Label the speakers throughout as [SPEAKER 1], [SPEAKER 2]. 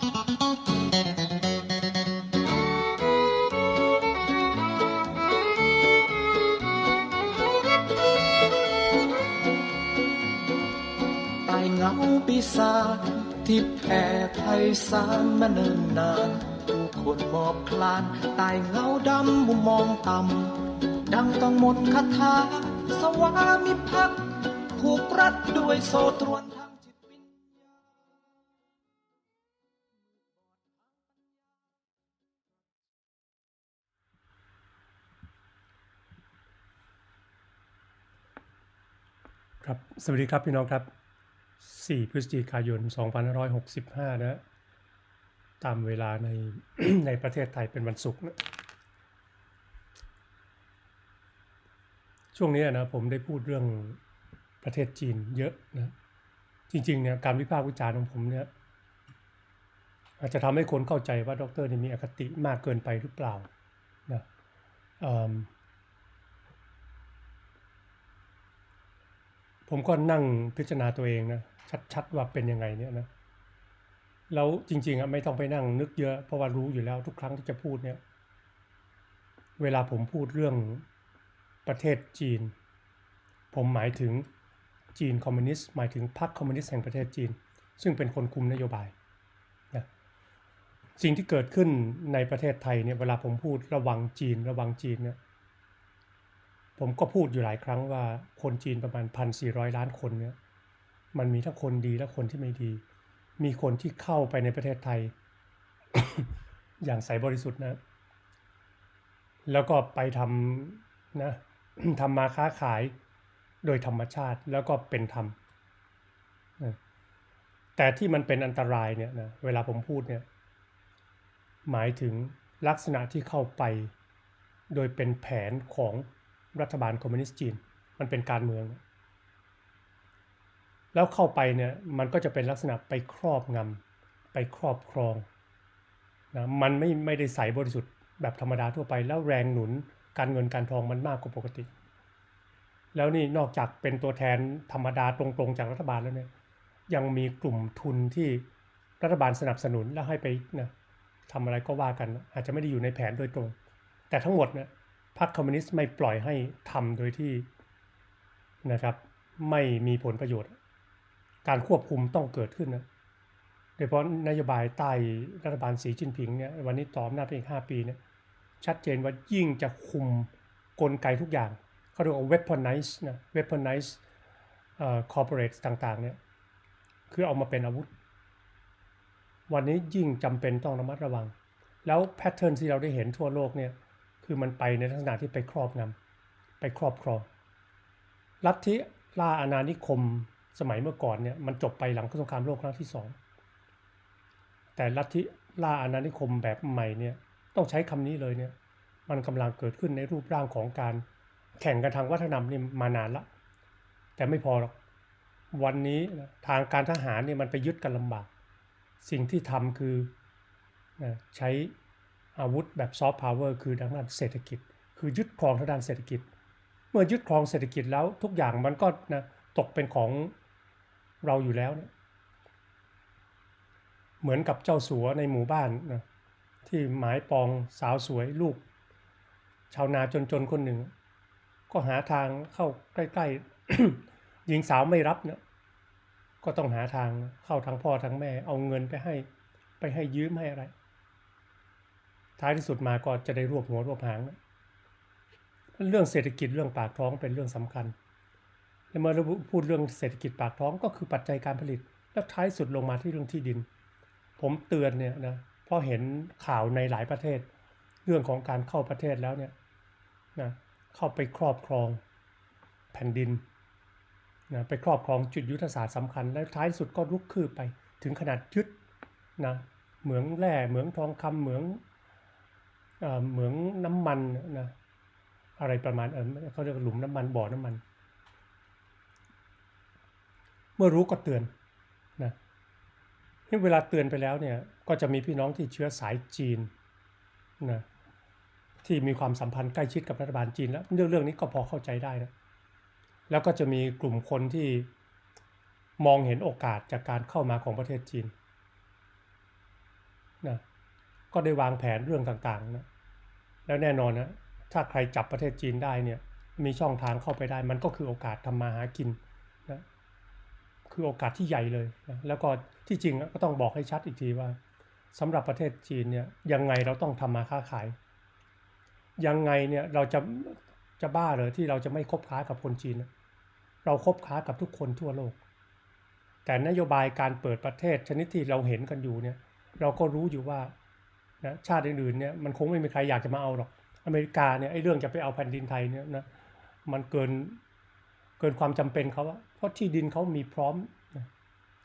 [SPEAKER 1] ใต้เงาปีศาจที่แผ่ไพศาลมาเนิ่นนานผู้คนหมอบคลานใต้เงาดำมุมมองต่ำดังต้องหมดคาถา สวามิภักดิ์ผูกรัดด้วยโซตรวน
[SPEAKER 2] สวัสดีครับพี่น้องครับ 4 พฤศจิกายน 2565 นะ ตามเวลาในในประเทศไทยเป็นวันศุกร์นะ ช่วงนี้นะผมได้พูดเรื่องประเทศจีนเยอะนะ จริงๆเนี่ยการวิพากษ์วิจารณ์ของผมเนี่ยอาจจะทำให้คนเข้าใจว่าดรนี่มีอคติมากเกินไปหรือเปล่านะเอิ่ม ผมก็นั่งพิจารณาตัวเองนะชัดๆว่าเป็นยังไงเนี่ยนะแล้วจริงๆอะไม่ต้องไปนั่งนึกเยอะเพราะว่ารู้อยู่แล้วทุกครั้งที่จะพูดเนี่ย เวลาผมพูดเรื่องประเทศจีน ผมหมายถึงจีนคอมมิวนิสต์หมายถึงพรรคคอมมิวนิสต์แห่งประเทศจีน ซึ่งเป็นคนคุมนโยบายนะสิ่งที่เกิดขึ้นในประเทศไทยเนี่ยเวลาผมพูดระวังจีน ระวังจีนเนี่ย ผมก็พูดอยู่หลายครั้งว่าคนจีนประมาณ 1,400 ล้านคนเนี่ยมันมีทั้งคนดีและคนที่ไม่ดี มีคนที่เข้าไปในประเทศไทย อย่างใสบริสุทธิ์นะ แล้วก็ไปทำนะทำมาค้าขายโดยธรรมชาติแล้วก็เป็นธรรมแต่ที่มันเป็นอันตรายเนี่ยนะเวลาผมพูดเนี่ยหมายถึงลักษณะที่เข้าไป โดยเป็นแผนของ รัฐบาลคอมมิวนิสต์จีน มันเป็นการเมือง แล้วเข้าไปเนี่ยมันก็จะเป็นลักษณะไปครอบงำไปครอบครองนะมันไม่ไม่ได้ใสบริสุทธิ์แบบธรรมดาทั่วไป แล้วแรงหนุนการเงินการทองมันมากกว่าปกติ แล้วนี่นอกจากเป็นตัวแทนธรรมดาตรงๆจากรัฐบาลแล้วเนี่ยยังมีกลุ่มทุนที่รัฐบาลสนับสนุนแล้วให้ไปนะทำอะไรก็ว่ากัน อาจจะไม่ได้อยู่ในแผนโดยตรง แต่ทั้งหมดเนี่ย พรรคคอมมิวนิสต์ไม่ปล่อยให้ทำโดยที่นะครับ ไม่มีผลประโยชน์ การควบคุมต้องเกิดขึ้นนะโดยเฉพาะนโยบายใต้รัฐบาลสีจิ้นผิงเนี่ยวันนี้ต่ออำนาไปอีกห้าปีเนี่ยชัดเจนว่ายิ่งจะคุมกลไกทุกอย่างเขาเรียกว่า weaponize นะ weaponize เอ่อ corporate ต่างๆเนี่ยคือเอามาเป็นอาวุธ วันนี้ยิ่งจำเป็นต้องระมัดระวัง แล้วแพทเทิร์นที่เราได้เห็นทั่วโลกเนี่ย คือมันไปในลักษณะที่ไปครอบงำไปครอบครอง ลัทธิล่าอาณานิคมสมัยเมื่อก่อนเนี่ยมันจบไปหลังสงครามโลกครั้งที่สองแต่ลัทธิล่าอาณานิคมแบบใหม่เนี่ยต้องใช้คำนี้เลยเนี่ยมันกำลังเกิดขึ้นในรูปร่างของการแข่งกันทางวัฒนธรรมนี่มานานละ แต่ไม่พอหรอกวันนี้ทางการทหารเนี่ยมันไปยึดกันลำบาก สิ่งที่ทำคือใช้ อาวุธแบบซอฟต์พาวเวอร์คือทางด้านเศรษฐกิจ คือยึดครองทางด้านเศรษฐกิจ เมื่อยึดครองเศรษฐกิจแล้วทุกอย่างมันก็นะตกเป็นของเราอยู่แล้วเนี่ยเหมือนกับเจ้าสัวในหมู่บ้านนะที่หมายปองสาวสวยลูก ชาวนาจนๆคนหนึ่ง ก็หาทางเข้าใกล้ๆหญิงสาวไม่รับเนี่ยก็ต้องหาทางเข้าทางพ่อทางแม่เอาเงินไปให้ไปให้ยืมให้อะไร ท้ายที่สุดมาก็จะได้รวบหัวรวบหางนะเรื่องเศรษฐกิจเรื่องปากท้องเป็นเรื่องสำคัญ แล้วเมื่อเราพูดเรื่องเศรษฐกิจปากท้องก็คือปัจจัยการผลิต แล้วท้ายสุดลงมาที่เรื่องที่ดิน ผมเตือนเนี่ยนะเพราะเห็นข่าวในหลายประเทศ เรื่องของการเข้าประเทศแล้วเนี่ยนะเข้าไปครอบครองแผ่นดินนะไปครอบครองจุดยุทธศาสตร์สำคัญ และท้ายสุดก็ลุกคืบไป ถึงขนาดยึดนะเหมืองแร่เหมืองทองคำเหมือง เหมืองน้ำมันนะอะไรประมาณเออเขาเรียกหลุมน้ำมันบ่อน้ำมัน เมื่อรู้ก็เตือนนะนี่เวลาเตือนไปแล้วเนี่ยก็จะมีพี่น้องที่เชื้อสายจีนนะที่มีความสัมพันธ์ใกล้ชิดกับรัฐบาลจีนแล้วเรื่องเรื่องนี้ก็พอเข้าใจได้นะแล้วก็จะมีกลุ่มคนที่มองเห็นโอกาสจากการเข้ามาของประเทศจีนนะก็ได้วางแผนเรื่องต่างๆนะ แล้วแน่นอนนะถ้าใครจับประเทศจีนได้เนี่ยมีช่องทางเข้าไปได้ มันก็คือโอกาสทำมาหากินนะคือโอกาสที่ใหญ่เลยนะแล้วก็ที่จริงก็ต้องบอกให้ชัดอีกทีว่าสำหรับประเทศจีนเนี่ยยังไงเราต้องทำมาค้าขาย ยังไงเนี่ยเราจะจะบ้าเลยที่เราจะไม่คบค้ากับคนจีนนะเราคบค้ากับทุกคนทั่วโลก แต่นโยบายการเปิดประเทศชนิดที่เราเห็นกันอยู่เนี่ยเราก็รู้อยู่ว่า นะชาติอื่นๆเนี่ยมันคงไม่มีใครอยากจะมาเอาหรอก อเมริกาเนี่ยไอ้เรื่องจะไปเอาแผ่นดินไทยเนี่ยนะมันเกินเกินความจำเป็นเขาอะเพราะที่ดินเขามีพร้อม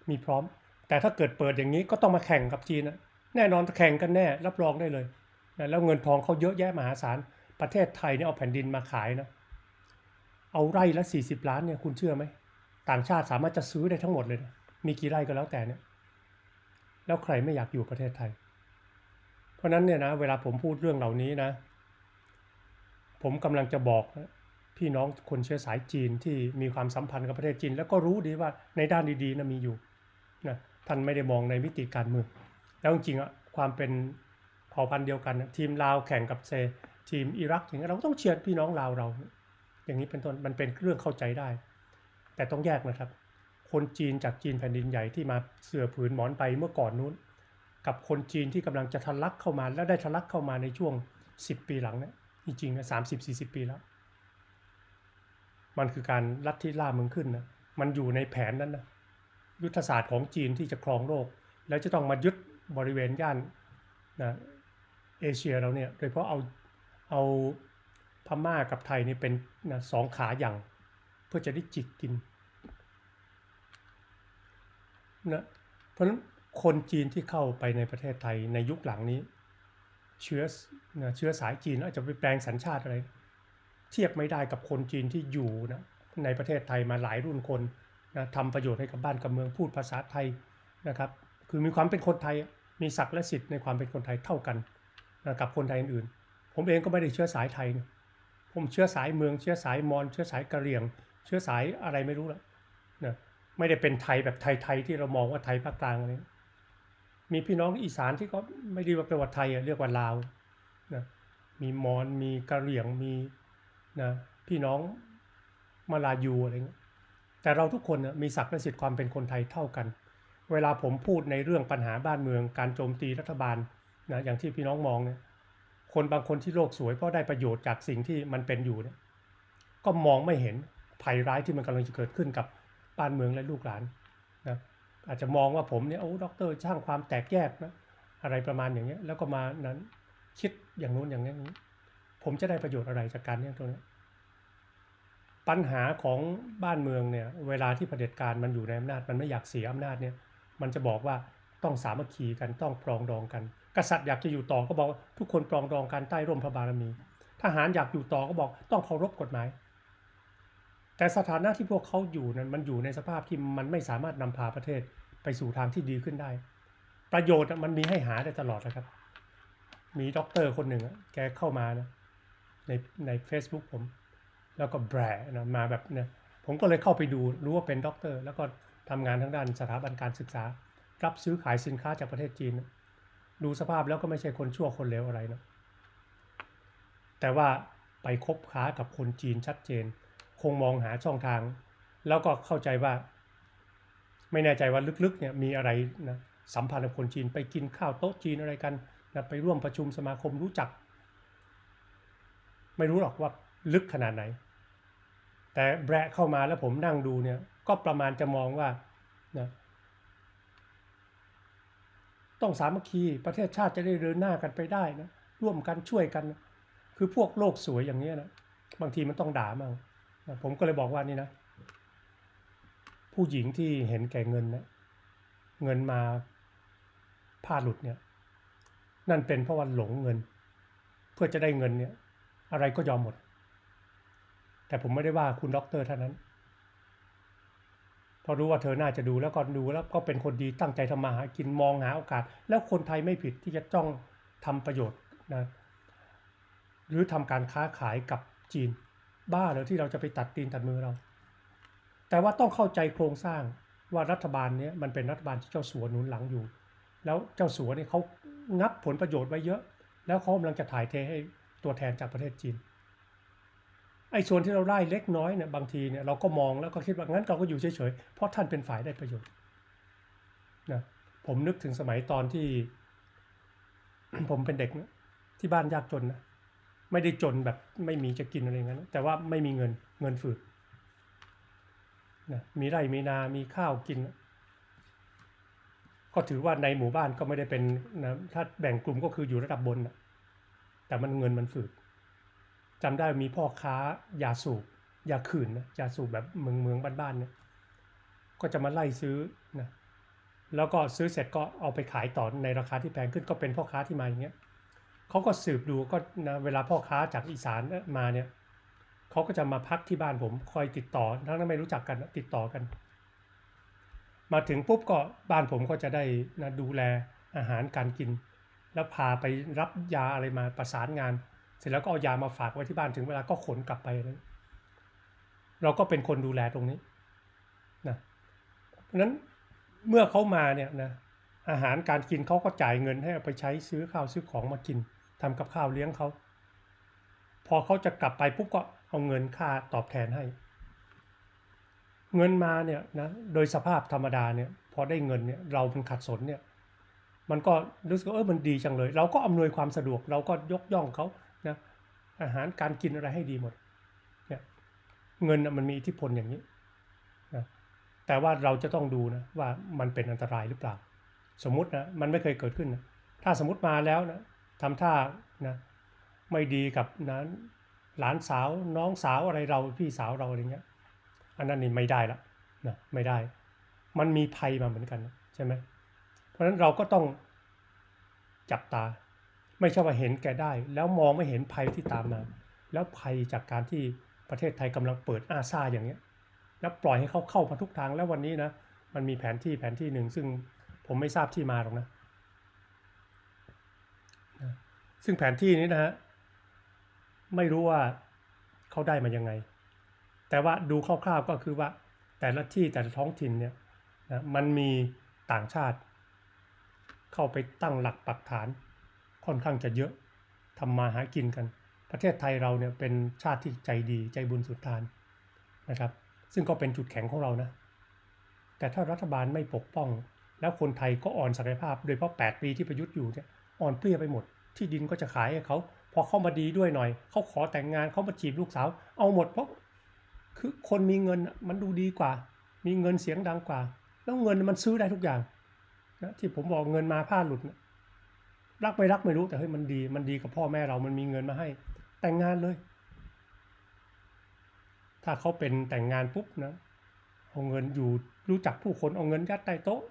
[SPEAKER 2] มีพร้อม แต่ถ้าเกิดเปิดอย่างนี้ก็ต้องมาแข่งกับจีนนะแน่นอนแข่งกันแน่รับรองได้เลยนะแล้วเงินทองเขาเยอะแยะมหาศาลประเทศไทยเนี่ยเอาแผ่นดินมาขายนะเอาไร่ละ 40 ล้านเนี่ยคุณเชื่อไหมต่างชาติสามารถจะซื้อได้ทั้งหมดเลยนะมีกี่ไร่ก็แล้วแต่เนี่ยแล้วใครไม่อยากอยู่ประเทศไทย เพราะนั้นเนี่ยนะเวลาผมพูดเรื่องเหล่านี้นะ ผมกำลังจะบอกพี่น้องคนเชื้อสายจีนที่มีความสัมพันธ์กับประเทศจีน แล้วก็รู้ดีว่าในด้านดีๆนะมีอยู่นะท่านไม่ได้มองในมิติการเมืองแล้วจริงๆอะความเป็นเผ่าพันธุ์เดียวกันทีมลาวแข่งกับเซทีมอิรักอย่างเงี้ยเราต้องเชียร์พี่น้องลาวเรา อย่างนี้เป็นต้นมันเป็นเรื่องเข้าใจได้ แต่ต้องแยกนะครับ คนจีนจากจีนแผ่นดินใหญ่ที่มาเสือผืนหมอนไปเมื่อก่อนนู้น กับคนจีนที่กำลังจะทะลักเข้ามาแล้วได้ทะลักเข้ามาในช่วง 10 ปีหลังเนี่ยจริงๆนะสามสิบสี่สิบปีแล้ว มันคือการลัทธิล่าเมืองขึ้นนะมันอยู่ในแผนนั้นนะยุทธศาสตร์ของจีนที่จะครองโลก แล้วจะต้องมายึดบริเวณย่านนะเอเชียเราเนี่ยโดยเฉพาะเอาเอาพม่ากับไทยนี่เป็นนะสองขาอย่าง เพื่อจะได้จิกกินนะเพราะฉะนั้น คนจีนที่เข้าไปในประเทศไทยในยุคหลังนี้ เชื้อเชื้อสายจีนอาจจะไปแปลงสัญชาติอะไร เทียบไม่ได้กับคนจีนที่อยู่นะในประเทศไทยมาหลายรุ่นคนนะทำประโยชน์ให้กับบ้านกับเมืองพูดภาษาไทยนะครับ คือมีความเป็นคนไทยมีศักดิ์และสิทธิ์ในความเป็นคนไทยเท่ากันนะกับคนไทยอื่นๆผมเองก็ไม่ได้เชื้อสายไทย ผมเชื้อสายเมือง เชื้อสายมอญเชื้อสายกะเหรี่ยง เชื้อสายอะไรไม่รู้ละนะไม่ได้เป็นไทยแบบไทยๆที่เรามองว่าไทยภาคกลางอะไร มีพี่น้องอีสานที่ก็ไม่ได้ว่าเป็นว่าไทยอะเรียกว่าลาวนะมีมอญมีกะเหรี่ยงมีนะพี่น้องมาลายูอะไรเงี้ยแต่เราทุกคนนะมีศักดิ์และสิทธิ์ความเป็นคนไทยเท่ากัน เวลาผมพูดในเรื่องปัญหาบ้านเมือง การโจมตีรัฐบาลนะอย่างที่พี่น้องมองเนี่ยคนบางคนที่โลกสวยเพราะได้ประโยชน์จากสิ่งที่มันเป็นอยู่เนี่ยก็มองไม่เห็นภัยร้ายที่มันกำลังจะเกิดขึ้นกับบ้านเมืองและลูกหลาน อาจจะมองว่าผมเนี่ยโอ้ด็อกเตอร์ช่างความแตกแยกนะอะไรประมาณอย่างเงี้ยแล้วก็มานั้นคิดอย่างนู้นอย่างนี้ ผมจะได้ประโยชน์อะไรจากการเนี่ยตรงนี้ ปัญหาของบ้านเมืองเนี่ยเวลาที่เผด็จการมันอยู่ในอำนาจ มันไม่อยากเสียอำนาจเนี่ยมันจะบอกว่าต้องสามัคคีกันต้องปรองดองกัน กษัตริย์อยากจะอยู่ต่อก็บอกทุกคนปรองดองกันใต้ร่มพระบารมี ทหารอยากอยู่ต่อก็บอกต้องเคารพกฎหมาย แต่สถานะที่พวกเขาอยู่นั้นมันอยู่ในสภาพที่มันไม่สามารถนำพาประเทศไปสู่ทางที่ดีขึ้นได้ ประโยชน์มันมีให้หาได้ตลอดนะครับ มีด็อกเตอร์คนหนึ่งแกเข้ามานะในใน Facebook ผม แล้วก็แบรนะมาแบบเนี่ยผมก็เลยเข้าไปดูรู้ว่าเป็นด็อกเตอร์ แล้วก็ทำงานทางด้านสถาบันการศึกษา รับซื้อขายสินค้าจากประเทศจีน ดูสภาพแล้วก็ไม่ใช่คนชั่วคนเลวอะไรนะแต่ว่าไปคบค้ากับคนจีนชัดเจน งมองหาช่องทาง แล้วก็เข้าใจว่า ไม่แน่ใจว่าลึกๆเนี่ยมีอะไรนะสัมพันธ์กับคนจีนไปกินข้าวโต๊ะจีนอะไรกันนะไปร่วมประชุมสมาคมรู้จัก ไม่รู้หรอกว่าลึกขนาดไหน แต่แบะเข้ามาแล้วผมนั่งดูเนี่ยก็ประมาณจะมองว่านะต้องสามัคคีประเทศชาติจะได้เดินหน้ากันไปได้นะร่วมกันช่วยกันนะคือพวกโลกสวยอย่างนี้นะบางทีมันต้องด่ามั่ง ผมก็เลยบอกว่านี่นะ ผู้หญิงที่เห็นแก่เงินนะเงินมาพลาดหลุดเนี่ย นั่นเป็นเพราะว่าหลงเงิน เพื่อจะได้เงินเนี่ย อะไรก็ยอมหมด แต่ผมไม่ได้ว่าคุณด็อกเตอร์เท่านั้นเพราะรู้ว่าเธอน่าจะดูแล้วก็ดูแล้วก็เป็นคนดีตั้งใจทำมาหากินมองหาโอกาส แล้วคนไทยไม่ผิดที่จะจ้องทำประโยชน์นะหรือทำการค้าขายกับจีน บ้าเลยที่เราจะไปตัดตีนตัดมือเรา แต่ว่าต้องเข้าใจโครงสร้างว่ารัฐบาลเนี้ยมันเป็นรัฐบาลที่เจ้าสัวหนุนหลังอยู่ แล้วเจ้าสัวเนี่ยเขางับผลประโยชน์ไว้เยอะ แล้วเขากำลังจะถ่ายเทให้ตัวแทนจากประเทศจีนไอ้ส่วนที่เราได้เล็กน้อยเนี่ยบางทีเนี่ยเราก็มองแล้วก็คิดว่างั้นเราก็อยู่เฉยๆเพราะท่านเป็นฝ่ายได้ประโยชน์นะผมนึกถึงสมัยตอนที่ ผมเป็นเด็กนะที่บ้านยากจนนะ ไม่ได้จนแบบไม่มีจะกินอะไรอย่างนั้นนะแต่ว่าไม่มีเงินเงินฝืดนะมีไร่มีนามีข้าวกิน ก็ถือว่าในหมู่บ้านก็ไม่ได้เป็นนะถ้าแบ่งกลุ่มก็คืออยู่ระดับบนนะแต่มันเงินมันฝืดจำได้มีพ่อค้ายาสูบยาขื่นนะยาสูบแบบเมืองเมืองบ้านๆเนี่ยก็จะมาไล่ซื้อนะแล้วก็ซื้อเสร็จก็เอาไปขายต่อในราคาที่แพงขึ้นก็เป็นพ่อค้าที่มาอย่างเงี้ย เขาก็สืบดูก็นะเวลาพ่อค้าจากอีสานมาเนี่ยเขาก็จะมาพักที่บ้านผมคอยติดต่อ ทั้งนั้นไม่รู้จักกันติดต่อกัน มาถึงปุ๊บก็บ้านผมก็จะได้นะดูแลอาหารการกิน แล้วพาไปรับยาอะไรมาประสานงาน เสร็จแล้วก็เอายามาฝากไว้ที่บ้านถึงเวลาก็ขนกลับไปนะเราก็เป็นคนดูแลตรงนี้นะเพราะนั้นเมื่อเขามาเนี่ยนะอาหารการกินเขาก็จ่ายเงินให้เอาไปใช้ซื้อข้าวซื้อของมากิน ทำกับข้าวเลี้ยงเขา พอเขาจะกลับไปปุ๊บก็เอาเงินค่าตอบแทนให้ เงินมาเนี่ยนะโดยสภาพธรรมดาเนี่ยพอได้เงินเนี่ยเราเป็นขัดสนเนี่ยมันก็รู้สึกว่าเออมันดีจังเลย เราก็อำนวยความสะดวกเราก็ยกย่องเขานะอาหารการกินอะไรให้ดีหมดเนี่ยเงินมันมีอิทธิพลอย่างนี้นะแต่ว่าเราจะต้องดูนะว่ามันเป็นอันตรายหรือเปล่า สมมตินะมันไม่เคยเกิดขึ้นนะถ้าสมมติมาแล้วนะ ทำท่านะไม่ดีกับนะหลานสาวน้องสาวอะไรเราพี่สาวเราอะไรเงี้ย อันนั้นนี่ไม่ได้ละนะไม่ได้ มันมีภัยมาเหมือนกันใช่ไหมเพราะฉะนั้นเราก็ต้องจับตา ไม่ใช่ว่าเห็นแก่ได้ แล้วมองไม่เห็นภัยที่ตามมา แล้วภัยจากการที่ประเทศไทยกำลังเปิดอาซาอย่างเงี้ย แล้วปล่อยให้เขาเข้ามาทุกทางแล้ววันนี้นะมันมีแผนที่แผนที่หนึ่งซึ่งผมไม่ทราบที่มาหรอกนะ ซึ่งแผนที่นี้นะฮะไม่รู้ว่าเขาได้มายังไง แต่ว่าดูคร่าวๆก็คือว่าแต่ละที่แต่ละท้องถิ่นเนี่ยนะมันมีต่างชาติ เข้าไปตั้งหลักปักฐาน ค่อนข้างจะเยอะทำมาหากินกัน ประเทศไทยเราเนี่ยเป็นชาติที่ใจดีใจบุญสุดทานนะครับ ซึ่งก็เป็นจุดแข็งของเรานะแต่ถ้ารัฐบาลไม่ปกป้อง แล้วคนไทยก็อ่อนศักยภาพ โดยเฉพาะ 8 ปีที่ประยุทธ์อยู่เนี่ยอ่อนเปรี้ยไปหมด ที่ดินก็จะขายให้เขาพอเข้ามาดีด้วยหน่อย เขาขอแต่งงานเขามาจีบลูกสาว เอาหมดเพราะคือคนมีเงินมันดูดีกว่า มีเงินเสียงดังกว่า แล้วเงินมันซื้อได้ทุกอย่างนะที่ผมบอกเงินมาผ้าหลุดนะรักไม่รักไม่รู้แต่เฮ้ยมันดี มันดีกับพ่อแม่เรามันมีเงินมาให้ แต่งงานเลย ถ้าเขาเป็นแต่งงานปุ๊บนะเอาเงินอยู่รู้จักผู้คนเอาเงินยัดใต้โต๊ะ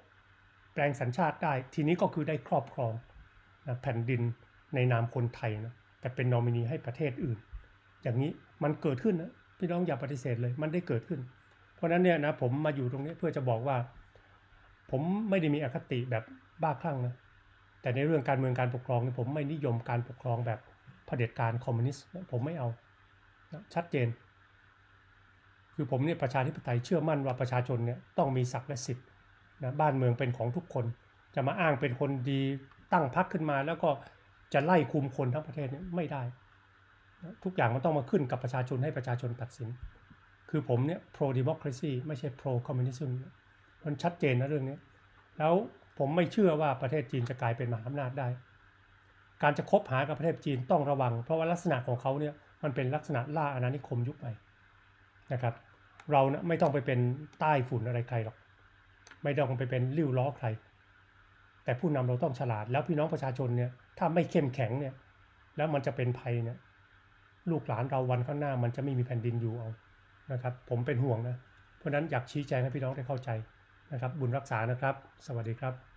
[SPEAKER 2] แปลงสัญชาติได้ ทีนี้ก็คือได้ครอบครองนะแผ่นดิน ในนามคนไทยนะแต่เป็นนอมินีให้ประเทศอื่น อย่างนี้มันเกิดขึ้นนะพี่น้องอย่าปฏิเสธเลยมันได้เกิดขึ้น เพราะนั้นเนี่ยนะผมมาอยู่ตรงนี้เพื่อจะบอกว่า ผมไม่ได้มีอคติแบบบ้าคลั่งนะแต่ในเรื่องการเมืองการปกครองเนี่ยผมไม่นิยมการปกครองแบบเผด็จการคอมมิวนิสต์ผมไม่เอานะชัดเจน คือผมเนี่ยประชาธิปไตยเชื่อมั่นว่าประชาชนเนี่ยต้องมีศักดิ์และสิทธิ์นะบ้านเมืองเป็นของทุกคน จะมาอ้างเป็นคนดีตั้งพรรคขึ้นมา แล้วก็ จะไล่คุมคนทั้งประเทศเนี่ยไม่ได้ ทุกอย่างมันต้องมาขึ้นกับประชาชนให้ประชาชนตัดสิน คือผมเนี่ย pro democracy ไม่ใช่ pro communism มันชัดเจนนะเรื่องนี้ แล้วผมไม่เชื่อว่าประเทศจีนจะกลายเป็นมหาอำนาจได้ การจะคบหากับประเทศจีนต้องระวัง เพราะว่าลักษณะของเขาเนี่ยมันเป็นลักษณะล่าอาณานิคมยุคใหม่นะครับ เรานี่ยไม่ต้องไปเป็นใต้ฝุ่นอะไรใครหรอก ไม่ต้องไปเป็นริ้วล้อใคร แต่ผู้นำเราต้องฉลาด แล้วพี่น้องประชาชนเนี่ย ถ้าไม่เข้มแข็งเนี่ย แล้วมันจะเป็นภัยเนี่ยลูกหลานเราวันข้างหน้ามันจะไม่มีแผ่นดินอยู่เอานะครับ ผมเป็นห่วงนะ เพราะฉะนั้นอยากชี้แจงให้พี่น้องได้เข้าใจนะครับ บุญรักษานะครับ สวัสดีครับ